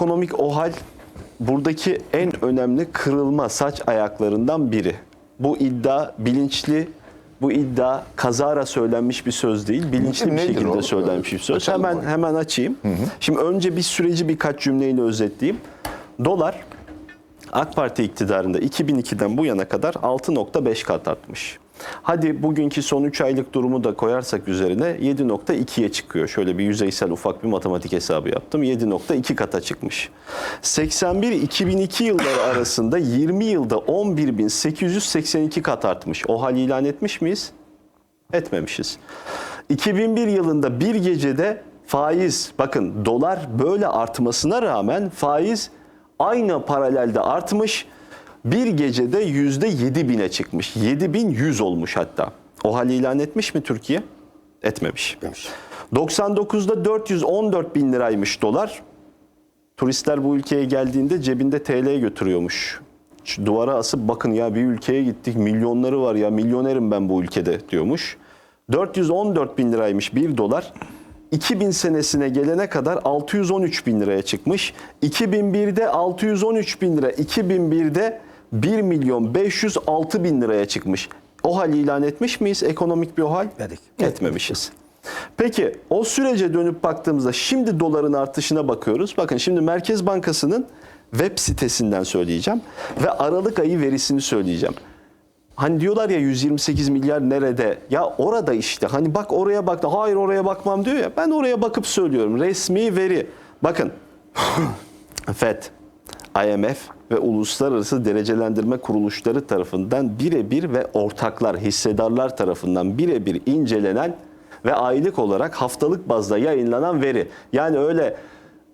ekonomik OHAL buradaki en önemli kırılma saç ayaklarından biri. Bu iddia bilinçli, bu iddia kazara söylenmiş bir söz değil, bilinçli bir Nedir şekilde o? söylenmiş bir söz. Açalım Hemen onu. hemen açayım. Şimdi önce bir süreci birkaç cümleyle özetleyeyim. Dolar AK Parti iktidarında 2002'den bu yana kadar 6.5 kat artmış. Hadi bugünkü son 3 aylık durumu da koyarsak üzerine 7.2'ye çıkıyor. Şöyle bir yüzeysel ufak bir matematik hesabı yaptım. 7.2 kata çıkmış. 81-2002 yılları arasında 20 yılda 11.882 kat artmış. O hal ilan etmiş miyiz? Etmemişiz. 2001 yılında bir gecede faiz, bakın dolar böyle artmasına rağmen faiz aynı paralelde artmış. Bir gecede yüzde 7 bine çıkmış. 7100 olmuş hatta. O hal ilan etmiş mi Türkiye? Etmemiş. 99'da 414 bin liraymış dolar. Turistler bu ülkeye geldiğinde cebinde TL götürüyormuş. Şu duvara asıp bakın ya bir ülkeye gittik milyonları var ya milyonerim ben bu ülkede diyormuş. 414 bin liraymış bir dolar. 2000 senesine gelene kadar 613 bin liraya çıkmış. 2001'de 613 bin lira, 2001'de 1 milyon 506 bin liraya çıkmış. O hal ilan etmiş miyiz? Ekonomik bir o hal? Verdik. Etmemişiz. Peki o sürece dönüp baktığımızda şimdi doların artışına bakıyoruz. Bakın şimdi Merkez Bankası'nın web sitesinden söyleyeceğim ve Aralık ayı verisini söyleyeceğim. Hani diyorlar ya 128 milyar nerede? Ya orada işte. Hani bak oraya bak da hayır oraya bakmam diyor ya. Ben oraya bakıp söylüyorum. Resmi veri. Bakın FED, IMF ve uluslararası derecelendirme kuruluşları tarafından birebir ve ortaklar, hissedarlar tarafından birebir incelenen ve aylık olarak haftalık bazda yayınlanan veri. Yani öyle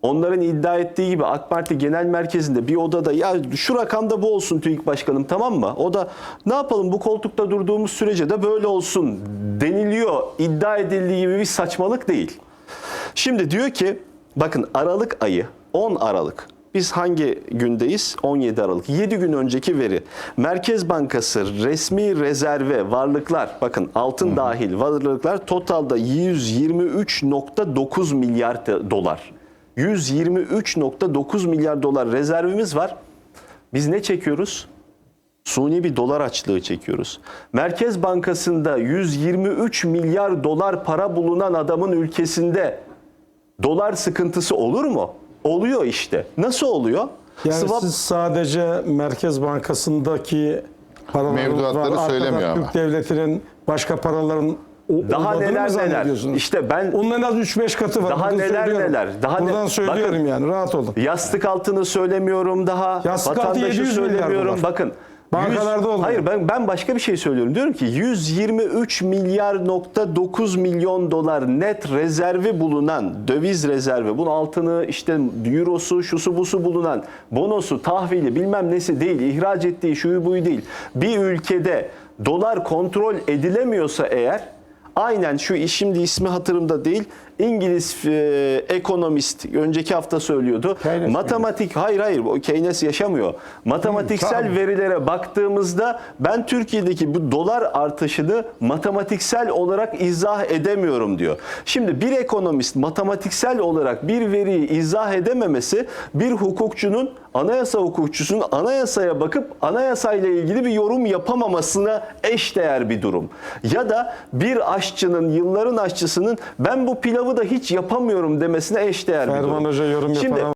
onların iddia ettiği gibi AK Parti Genel Merkezi'nde bir odada ya şu rakamda bu olsun TÜİK Başkanım tamam mı? O da ne yapalım bu koltukta durduğumuz sürece de böyle olsun deniliyor. iddia edildiği gibi bir saçmalık değil. Şimdi diyor ki bakın Aralık ayı 10 Aralık. Biz hangi gündeyiz? 17 Aralık. 7 gün önceki veri. Merkez Bankası resmi rezerve varlıklar bakın altın dahil varlıklar totalda 123.9 milyar dolar. 123.9 milyar dolar rezervimiz var. Biz ne çekiyoruz? Suni bir dolar açlığı çekiyoruz. Merkez Bankası'nda 123 milyar dolar para bulunan adamın ülkesinde dolar sıkıntısı olur mu? Oluyor işte. Nasıl oluyor? Yani Swap- siz sadece Merkez Bankası'ndaki paraların Mevduatları var, arkada söylemiyor ama. Türk Devleti'nin başka paraların o- Daha neler neler. İşte ben Onun en az 3-5 katı var. Daha Bakın neler söylüyorum. neler. Daha ne- Buradan söylüyorum Bakın. yani rahat olun. Yastık altını söylemiyorum daha. Yastık altı Vatandaşı 700 milyar söylemiyorum. dolar. Bakın. Bankalarda olmuyor. Hayır ben ben başka bir şey söylüyorum. Diyorum ki 123 milyar nokta 9 milyon dolar net rezervi bulunan döviz rezervi. Bunun altını işte eurosu, şusu busu bulunan bonosu, tahvili bilmem nesi değil. ihraç ettiği şuyu buyu değil. Bir ülkede dolar kontrol edilemiyorsa eğer Aynen şu şimdi ismi hatırımda değil. İngiliz e, ekonomist önceki hafta söylüyordu. Keynes mi? Matematik hayır hayır o Keynes yaşamıyor. Matematiksel tamam. verilere baktığımızda ben Türkiye'deki bu dolar artışını matematiksel olarak izah edemiyorum diyor. Şimdi bir ekonomist matematiksel olarak bir veriyi izah edememesi bir hukukçunun anayasa hukukçusunun anayasaya bakıp anayasayla ilgili bir yorum yapamamasına eşdeğer bir durum. Ya da bir aşçının, yılların aşçısının ben bu pilavı da hiç yapamıyorum demesine eşdeğer bir durum. Hoca yorum Şimdi, yapan